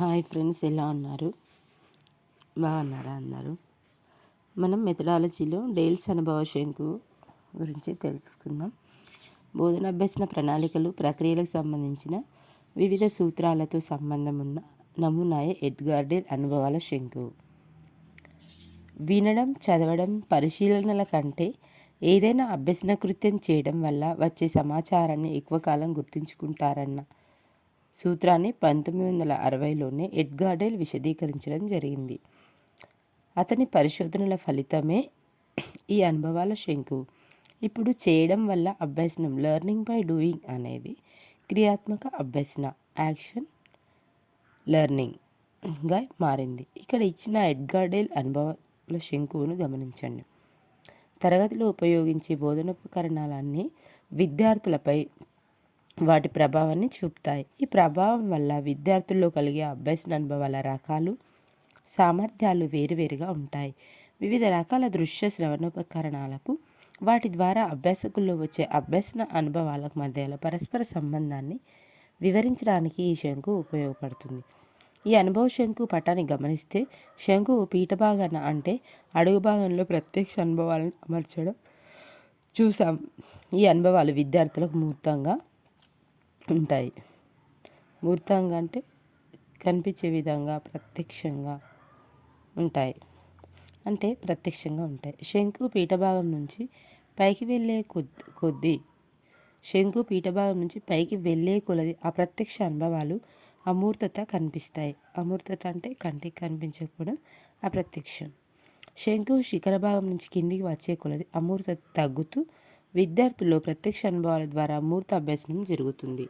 Hi friends ఎలా ఉన్నారు? బాగున్నారా అందరూ? మనం మెథడాలజీలో డేల్స్ అనుభవ శంకు గురించి తెలుసుకుందాం. బోధన అభ్యసన ప్రణాళికలు ప్రక్రియలకు సంబంధించిన వివిధ సూత్రాలతో సంబంధం ఉన్న నమూనాయ ఎడ్గార్డెల్ అనుభవాల శంకు. వినడం చదవడం పరిశీలనల కంటే ఏదైనా అభ్యసన కృత్యం చేయడం వల్ల వచ్చే సమాచారాన్ని ఎక్కువ కాలం గుర్తుంచుకుంటారన్న సూత్రాన్ని పంతొమ్మిది వందల అరవైలోనే ఎడ్గార్డెల్ విశదీకరించడం జరిగింది. అతని పరిశోధనల ఫలితమే ఈ అనుభవాల శంకు. ఇప్పుడు చేయడం వల్ల అభ్యసనం లెర్నింగ్ బై డూయింగ్ అనేది క్రియాత్మక అభ్యసన యాక్షన్ లెర్నింగ్గా మారింది. ఇక్కడ ఇచ్చిన ఎడ్గార్డేల్ అనుభవాల శంకువును గమనించండి. తరగతిలో ఉపయోగించే బోధనోపకరణాలన్నీ విద్యార్థులపై వాటి ప్రభావాన్ని చూపుతాయి. ఈ ప్రభావం వల్ల విద్యార్థుల్లో కలిగే అభ్యసన అనుభవాల రకాలు సామర్థ్యాలు వేరువేరుగా ఉంటాయి. వివిధ రకాల దృశ్య శ్రవణోపకరణాలకు వాటి ద్వారా అభ్యాసకుల్లో వచ్చే అభ్యసన అనుభవాలకు మధ్యలో పరస్పర సంబంధాన్ని వివరించడానికి ఈ శంకు ఉపయోగపడుతుంది. ఈ అనుభవ శంకు పటాన్ని గమనిస్తే శంకు పీఠభాగాన అంటే అడుగు భాగంలో ప్రత్యక్ష అనుభవాలను అమర్చడం చూసాం ఈ అనుభవాలు విద్యార్థులకు మూర్తంగా ఉంటాయి. మూర్తంగా అంటే కనిపించే విధంగా ప్రత్యక్షంగా ఉంటాయి. అంటే ప్రత్యక్షంగా ఉంటాయి. శంకు పీఠభాగం నుంచి పైకి వెళ్ళే కొద్ది కొద్దీ శంకు పీఠభాగం నుంచి పైకి వెళ్ళే కొలది అప్రత్యక్ష అనుభవాలు అమూర్తత కనిపిస్తాయి. అమూర్తత అంటే కంటికి కనిపించకపోవడం అప్రత్యక్షం. శంకు శిఖర భాగం నుంచి కిందికి వచ్చే కొలది అమూర్తత తగ్గుతూ విద్యార్థుల్లో ప్రత్యక్ష అనుభవాల ద్వారా మూర్త అభ్యసనం జరుగుతుంది.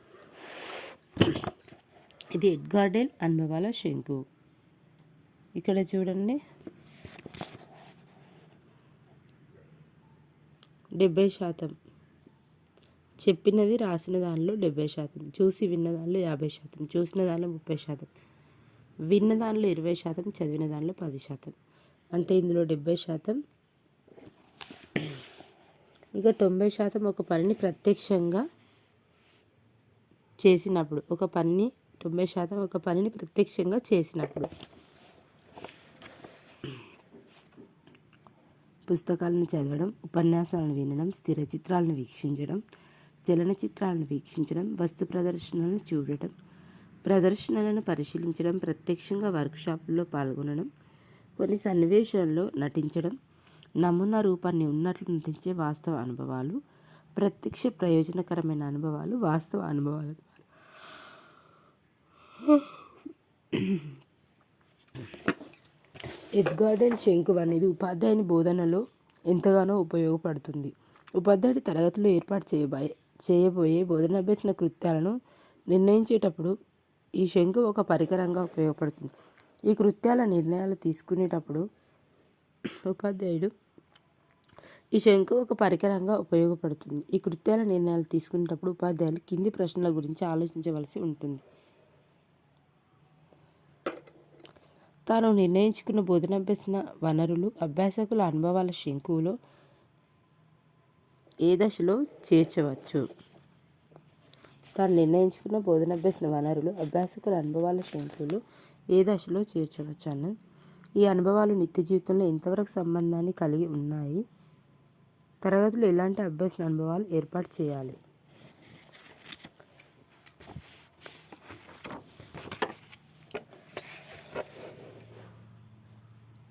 ఇది ఎడ్గార్డెల్ అనుభవాల శంకు. ఇక్కడ చూడండి. డెబ్బై శాతం. చెప్పినది రాసిన దానిలో డెబ్బై శాతం. చూసి విన్న దానిలో యాభై శాతం. చూసిన దానిలో ముప్పై శాతం. విన్న దానిలో ఇరవై శాతం. చదివిన దానిలో పది శాతం. అంటే ఇందులో డెబ్బై శాతం ఇక తొంభై శాతం ఒక పనిని ప్రత్యక్షంగా చేసినప్పుడు ఒక పనిని తొంభై శాతం ఒక పనిని ప్రత్యక్షంగా చేసినప్పుడు. పుస్తకాలను చదవడం ఉపన్యాసాలను వినడం స్థిర చిత్రాలను వీక్షించడం చలనచిత్రాలను వీక్షించడం వస్తు ప్రదర్శనలను చూడటం ప్రదర్శనలను పరిశీలించడం ప్రత్యక్షంగా వర్క్షాపుల్లో పాల్గొనడం కొన్ని సన్నివేశాల్లో నటించడం నమూనా రూపాన్ని ఉన్నట్లు నటించే వాస్తవ అనుభవాలు ప్రత్యక్ష ప్రయోజనకరమైన అనుభవాలు వాస్తవ అనుభవాలు. ఎడ్గార్డెన్ శంకు అనేది ఉపాధ్యాయుని బోధనలో ఎంతగానో ఉపయోగపడుతుంది. ఉపాధ్యాయుడి తరగతిలో ఏర్పాటు చేయబోయే చేయబోయే బోధనాభ్యసన కృత్యాలను నిర్ణయించేటప్పుడు ఈ శంకు ఒక పరికరంగా ఉపయోగపడుతుంది. ఈ కృత్యాల నిర్ణయాలు తీసుకునేటప్పుడు ఉపాధ్యాయుడు ఈ శంకు ఒక పరికరంగా ఉపయోగపడుతుంది. ఈ కృత్యాల నిర్ణయాలు తీసుకునేటప్పుడు ఉపాధ్యాయులు కింది ప్రశ్నల గురించి ఆలోచించవలసి ఉంటుంది. తాను నిర్ణయించుకున్న బోధనాభ్యసన వనరులు అభ్యాసకుల అనుభవాల శంకువులో ఏ దశలో చేర్చవచ్చు? తాను నిర్ణయించుకున్న బోధనాభ్యసన వనరులు అభ్యాసకుల అనుభవాల శంకువులు ఏ దశలో చేర్చవచ్చు అన్న ఈ అనుభవాలు నిత్య జీవితంలో ఎంతవరకు సంబంధాన్ని కలిగి ఉన్నాయి? తరగతులు ఎలాంటి అభ్యాస అనుభవాలు ఏర్పాటు చేయాలి?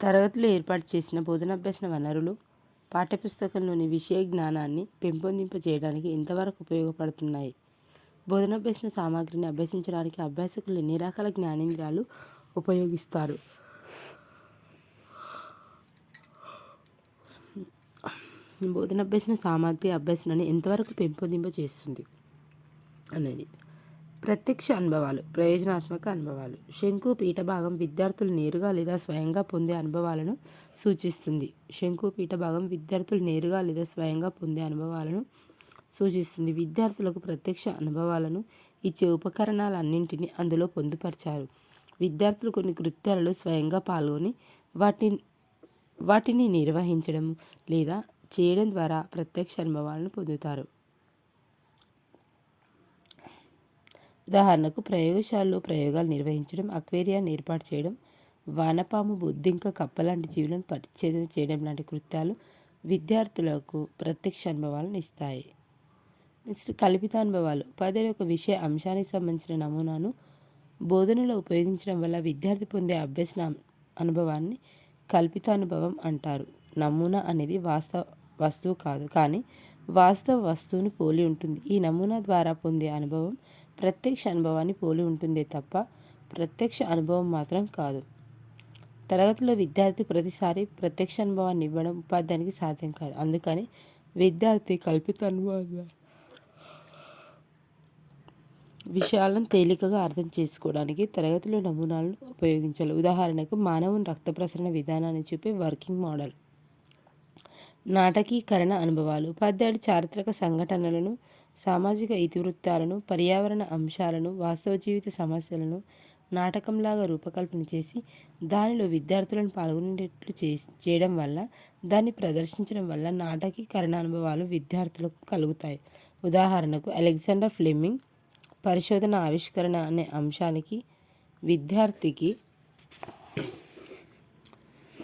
తరగతులు ఏర్పాటు చేసిన బోధనాభ్యసన వనరులు పాఠ్యపుస్తకంలోని విషయ జ్ఞానాన్ని పెంపొందింపజేయడానికి ఎంతవరకు ఉపయోగపడుతున్నాయి? బోధనాభ్యాసన సామాగ్రిని అభ్యసించడానికి అభ్యాసకులు ఎన్ని రకాల జ్ఞానేంద్రియాలు ఉపయోగిస్తారు? బోధనాభ్యసన సామాగ్రి అభ్యసనని ఎంతవరకు పెంపొందింప చేస్తుంది అనేది. ప్రత్యక్ష అనుభవాలు ప్రయోజనాత్మక అనుభవాలు. శంకు పీఠ భాగం విద్యార్థులు నేరుగా లేదా స్వయంగా పొందే అనుభవాలను సూచిస్తుంది. శంకు పీఠ భాగం విద్యార్థులు నేరుగా లేదా స్వయంగా పొందే అనుభవాలను సూచిస్తుంది. విద్యార్థులకు ప్రత్యక్ష అనుభవాలను ఇచ్చే ఉపకరణాలన్నింటినీ అందులో పొందుపరిచారు. విద్యార్థులు కొన్ని కృత్యాలలో స్వయంగా పాల్గొని వాటి వాటిని నిర్వహించడం లేదా చేయడం ద్వారా ప్రత్యక్ష అనుభవాలను పొందుతారు. ఉదాహరణకు ప్రయోగశాలలో ప్రయోగాలు నిర్వహించడం అక్వేరియాన్ని ఏర్పాటు చేయడం వానపాము బొద్దింక కప్ప లాంటి జీవులను పరిచ్ఛేదన చేయడం లాంటి కృత్యాలు విద్యార్థులకు ప్రత్యక్ష అనుభవాలను ఇస్తాయి. నెక్స్ట్ కల్పిత అనుభవాలు ఉపాధ్యాయుడు ఒక విషయ అంశానికి సంబంధించిన నమూనాను బోధనలో ఉపయోగించడం వల్ల విద్యార్థి పొందే అభ్యసన అనుభవాన్ని కల్పిత అనుభవం అంటారు. నమూనా అనేది వాస్తవ వస్తువు కాదు. కానీ వాస్తవ వస్తువుని పోలి ఉంటుంది. ఈ నమూనా ద్వారా పొందే అనుభవం ప్రత్యక్ష అనుభవాన్ని పోలి ఉంటుందే తప్ప ప్రత్యక్ష అనుభవం మాత్రం కాదు. తరగతిలో విద్యార్థి ప్రతిసారి ప్రత్యక్ష అనుభవాన్ని ఇవ్వడం ఉపాధ్యాయునికి సాధ్యం కాదు. అందుకని విద్యార్థి కల్పిత అనుభవం విషయాలను తేలికగా అర్థం చేసుకోవడానికి తరగతిలో నమూనాలను ఉపయోగించాలి. ఉదాహరణకు మానవుని రక్త ప్రసరణ విధానాన్ని చూపే వర్కింగ్ మోడల్. నాటకీకరణ అనుభవాలు ఉపాధ్యాయుడు చారిత్రక సంఘటనలను సామాజిక ఇతివృత్తాలను పర్యావరణ అంశాలను వాస్తవ జీవిత సమస్యలను నాటకంలాగా రూపకల్పన చేసి దానిలో విద్యార్థులను పాల్గొనేటట్లు చే చేయడం వల్ల దాన్ని ప్రదర్శించడం వల్ల నాటకీకరణ అనుభవాలు విద్యార్థులకు కలుగుతాయి. ఉదాహరణకు అలెగ్జాండర్ ఫ్లెమింగ్ పరిశోధన ఆవిష్కరణ అనే అంశానికి విద్యార్థికి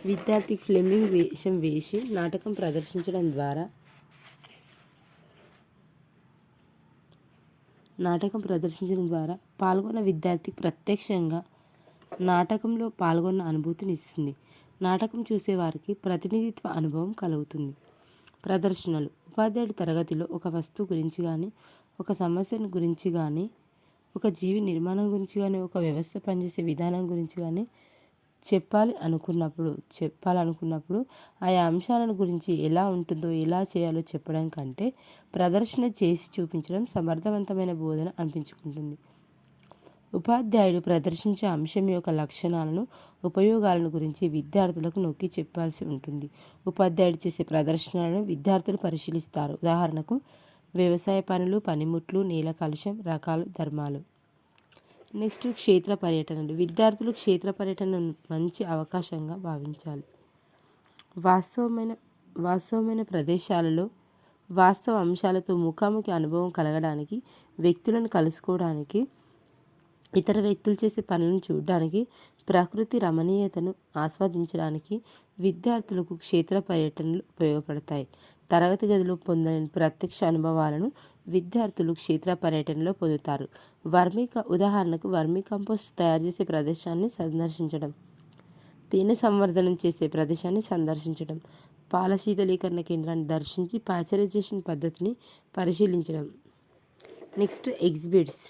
విద్యార్థికి ఫ్లెమింగ్ వేషం వేసి నాటకం ప్రదర్శించడం ద్వారా నాటకం ప్రదర్శించడం ద్వారా పాల్గొన్న విద్యార్థి ప్రత్యక్షంగా నాటకంలో పాల్గొన్న అనుభూతిని ఇస్తుంది. నాటకం చూసేవారికి ప్రతినిధిత్వ అనుభవం కలుగుతుంది. ప్రదర్శనలు ఉపాధ్యాయుడు తరగతిలో ఒక వస్తువు గురించి కానీ ఒక సమస్యను గురించి కానీ ఒక జీవి నిర్మాణం గురించి కానీ ఒక వ్యవస్థ పనిచేసే విధానం గురించి కానీ చెప్పాలి అనుకున్నప్పుడు చెప్పాలనుకున్నప్పుడు ఆయా అంశాలను గురించి ఎలా ఉంటుందో ఎలా చేయాలో చెప్పడం కంటే ప్రదర్శన చేసి చూపించడం సమర్థవంతమైన బోధన అనిపించుకుంటుంది. ఉపాధ్యాయుడు ప్రదర్శించే అంశం యొక్క లక్షణాలను ఉపయోగాలను గురించి విద్యార్థులకు నొక్కి చెప్పాల్సి ఉంటుంది. ఉపాధ్యాయుడు చేసే ప్రదర్శనలను విద్యార్థులు పరిశీలిస్తారు. ఉదాహరణకు వ్యవసాయ పనులు పనిముట్లు నేల కాలుష్యం రకాలు ధర్మాలు. నెక్స్ట్ క్షేత్ర పర్యటనలు. విద్యార్థులు క్షేత్ర పర్యటనను మంచి అవకాశంగా భావించాలి. వాస్తవమైన వాస్తవమైన ప్రదేశాలలో వాస్తవ అంశాలతో ముఖాముఖి అనుభవం కలగడానికి వ్యక్తులను కలుసుకోవడానికి ఇతర వ్యక్తులు చేసే పనులను చూడడానికి ప్రకృతి రమణీయతను ఆస్వాదించడానికి విద్యార్థులకు క్షేత్ర పర్యటనలు ఉపయోగపడతాయి. తరగతి గదిలో పొందని ప్రత్యక్ష అనుభవాలను విద్యార్థులు క్షేత్ర పర్యటనలో పొందుతారు. వర్మిక ఉదాహరణకు వర్మి కంపోస్ట్ తయారు చేసే ప్రదేశాన్ని సందర్శించడం తేనె సంవర్ధనం చేసే ప్రదేశాన్ని సందర్శించడం పాల శీతలీకరణ కేంద్రాన్ని దర్శించి పాచరైజేషన్ పద్ధతిని పరిశీలించడం. Next exhibits.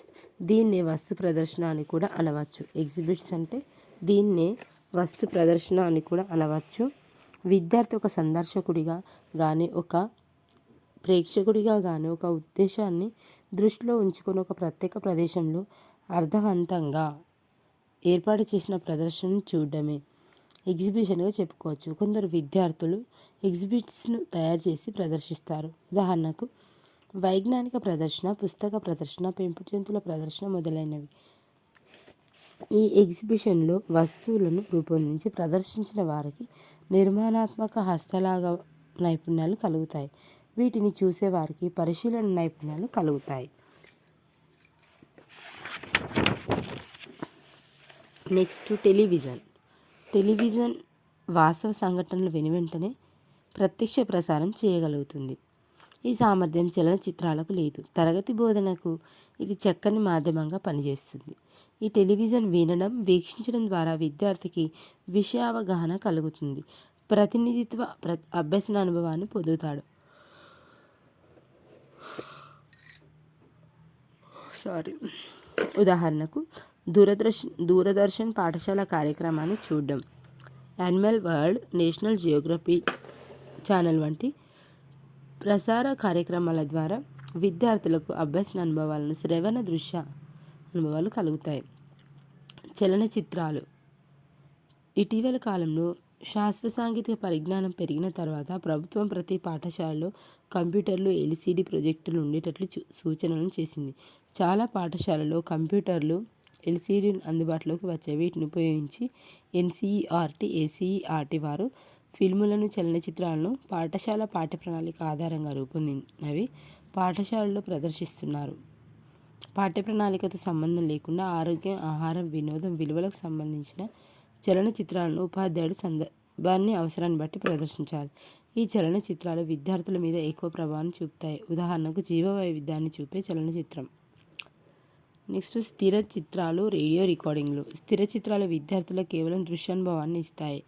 దీన్నే వస్తు ప్రదర్శన అని కూడా అనవచ్చు. ఎగ్జిబిట్స్ అంటే దీన్నే వస్తు ప్రదర్శన అని కూడా అనవచ్చు. విద్యార్థి ఒక సందర్శకుడిగా కానీ ఒక ప్రేక్షకుడిగా కానీ ఒక ఉద్దేశాన్ని దృష్టిలో ఉంచుకొని ఒక ప్రత్యేక ప్రదేశంలో అర్థవంతంగా ఏర్పాటు చేసిన ప్రదర్శనను చూడడమే. ఎగ్జిబిషన్గా చెప్పుకోవచ్చు. కొందరు విద్యార్థులు ఎగ్జిబిట్స్ను తయారు చేసి ప్రదర్శిస్తారు. ఉదాహరణకు వైజ్ఞానిక ప్రదర్శన పుస్తక ప్రదర్శన పెంపుడు జంతువుల ప్రదర్శన మొదలైనవి. ఈ ఎగ్జిబిషన్లో వస్తువులను రూపొందించి ప్రదర్శించిన వారికి నిర్మాణాత్మక హస్తలాగ నైపుణ్యాలు కలుగుతాయి. వీటిని చూసేవారికి పరిశీలన నైపుణ్యాలు కలుగుతాయి. నెక్స్ట్ టెలివిజన్ టెలివిజన్ వాస్తవ సంఘటనలు వెను వెంటనే ప్రత్యక్ష ప్రసారం చేయగలుగుతుంది. ఈ సామర్థ్యం చలనచిత్రాలకు లేదు. తరగతి బోధనకు ఇది చక్కని మాధ్యమంగా పనిచేస్తుంది. ఈ టెలివిజన్ వినడం వీక్షించడం ద్వారా విద్యార్థికి విషయావగాహన కలుగుతుంది. ప్రతినిధిత్వ ప్ర అభ్యసన అనుభవాన్ని పొందుతాడు. సారీ. ఉదాహరణకు దూరదర్శన్ దూరదర్శన్ పాఠశాల కార్యక్రమాన్ని చూడడం. Animal World National Geography channel వంటి ప్రసార కార్యక్రమాల ద్వారా విద్యార్థులకు అభ్యసన అనుభవాలను శ్రవణ దృశ్య అనుభవాలు కలుగుతాయి. చలనచిత్రాలు. ఇటీవల కాలంలో శాస్త్ర సాంకేతిక పరిజ్ఞానం పెరిగిన తర్వాత ప్రభుత్వం ప్రతి పాఠశాలలో కంప్యూటర్లు ఎల్సిడి ప్రొజెక్టులు ఉండేటట్లు సూచనలను చేసింది. చాలా పాఠశాలలో కంప్యూటర్లు ఎల్సిడి అందుబాటులోకి వచ్చాయి. వీటిని ఉపయోగించి ఎన్సీఈఆర్టీ ఏసీఈఆర్టీ వారు ఫిల్ములను చలనచిత్రాలను పాఠశాల పాఠ్య ప్రణాళిక ఆధారంగా రూపొందినవి పాఠశాలలో ప్రదర్శిస్తున్నారు. పాఠ్య ప్రణాళికతో సంబంధం లేకుండా ఆరోగ్యం ఆహారం వినోదం విలువలకు సంబంధించిన చలనచిత్రాలను ఉపాధ్యాయుడు సందర్భాన్ని అవసరాన్ని బట్టి ప్రదర్శించాలి ఈ చలనచిత్రాలు విద్యార్థుల మీద ఎక్కువ ప్రభావం చూపుతాయి. ఉదాహరణకు జీవ వైవిధ్యాన్ని చూపే చలనచిత్రం. నెక్స్ట్ స్థిర చిత్రాలు రేడియో రికార్డింగ్లు. స్థిర చిత్రాలు విద్యార్థులకు కేవలం దృశ్యానుభవాన్ని ఇస్తాయి.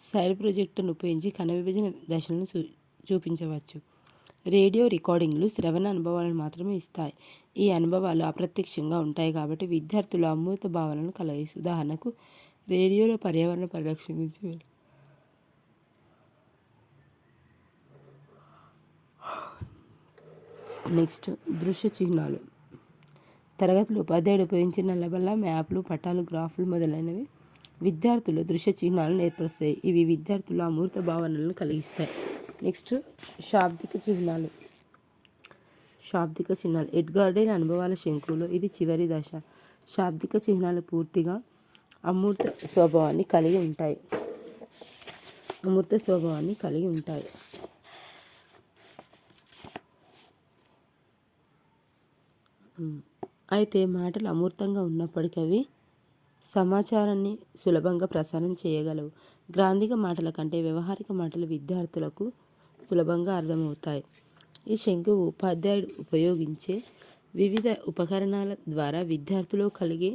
సైడ్ ప్రొజెక్టర్ను ఉపయోగించి కణ విభజన దశలను చూ చూపించవచ్చు. రేడియో రికార్డింగ్లు శ్రవణ అనుభవాలను మాత్రమే ఇస్తాయి. ఈ అనుభవాలు అప్రత్యక్షంగా ఉంటాయి కాబట్టి విద్యార్థులు అమృత భావాలను కలిగిస్తాయి. ఉదాహరణకు రేడియోలో పర్యావరణ పరిరక్షణ గురించి నెక్స్ట్ దృశ్య చిహ్నాలు. తరగతిలో ఉపాధ్యాయుడు ఉపయోగించిన నల్లబల్ల మ్యాప్లు పటాలు గ్రాఫ్లు మొదలైనవి విద్యార్థులు దృశ్య చిహ్నాలను ఏర్పరుస్తాయి. ఇవి విద్యార్థులు అమూర్త భావనలను కలిగిస్తాయి. నెక్స్ట్ శాబ్దిక చిహ్నాలు. శాబ్దిక చిహ్నాలు. ఎడ్గార్డెన్ అనుభవాల శంకులు ఇది చివరి దశ. శాబ్దిక చిహ్నాలు పూర్తిగా అమూర్త స్వభావాన్ని కలిగి ఉంటాయి. అమూర్త స్వభావాన్ని కలిగి ఉంటాయి. అయితే మాటలు అమూర్తంగా ఉన్నప్పటికీ అవి సమాచారాన్ని సులభంగా ప్రసారం చేయగలవు. గ్రాంధిక మాటల కంటే వ్యవహారిక మాటలు విద్యార్థులకు సులభంగా అర్థమవుతాయి. ఈ శంకు ఉపాధ్యాయుడు ఉపయోగించే వివిధ ఉపకరణాల ద్వారా విద్యార్థులు కలిగే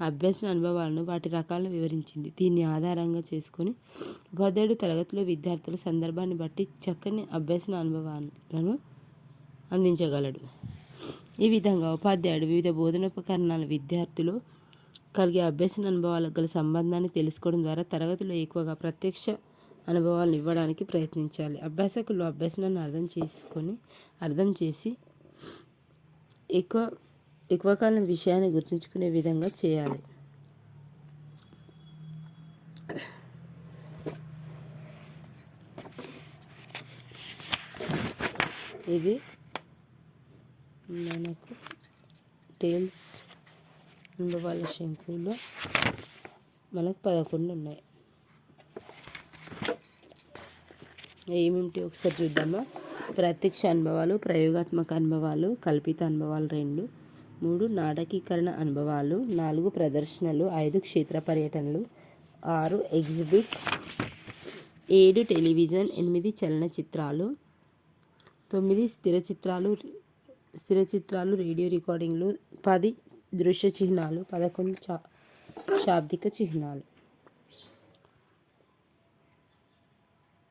అభ్యసన అనుభవాలను వాటి రకాలను వివరించింది. దీన్ని ఆధారంగా చేసుకొని ఉపాధ్యాయుడు తరగతిలో విద్యార్థుల సందర్భాన్ని బట్టి చక్కని అభ్యసన అనుభవాలను అందించగలడు. ఈ విధంగా ఉపాధ్యాయుడు వివిధ బోధనోపకరణాల విద్యార్థులు కలిగే అభ్యసన అనుభవాలకు గల సంబంధాన్ని తెలుసుకోవడం ద్వారా తరగతిలో ఎక్కువగా ప్రత్యక్ష అనుభవాలను ఇవ్వడానికి ప్రయత్నించాలి. అభ్యాసకులు అభ్యసనాన్ని అర్థం చేసుకొని అర్థం చేసి ఎక్కువ ఎక్కువ కాలం విషయాన్ని గుర్తుంచుకునే విధంగా చేయాలి. ఇది మనకు టేల్స్ అనుభవాల శంకులో మనకు పదకొండు ఉన్నాయి. ఏమిటి ఒకసారి చూద్దామా? ప్రత్యక్ష అనుభవాలు ప్రయోగాత్మక అనుభవాలు కల్పిత అనుభవాలు రెండు. మూడు నాటకీకరణ అనుభవాలు నాలుగు ప్రదర్శనలు ఐదు క్షేత్ర పర్యటనలు ఆరు ఎగ్జిబిట్స్ ఏడు టెలివిజన్ ఎనిమిది చలనచిత్రాలు తొమ్మిది స్థిర చిత్రాలు స్థిర చిత్రాలు రేడియో రికార్డింగ్లు పది దృశ్య చిహ్నాలు పదకొండు చా శాబ్దిక చిహ్నాలు.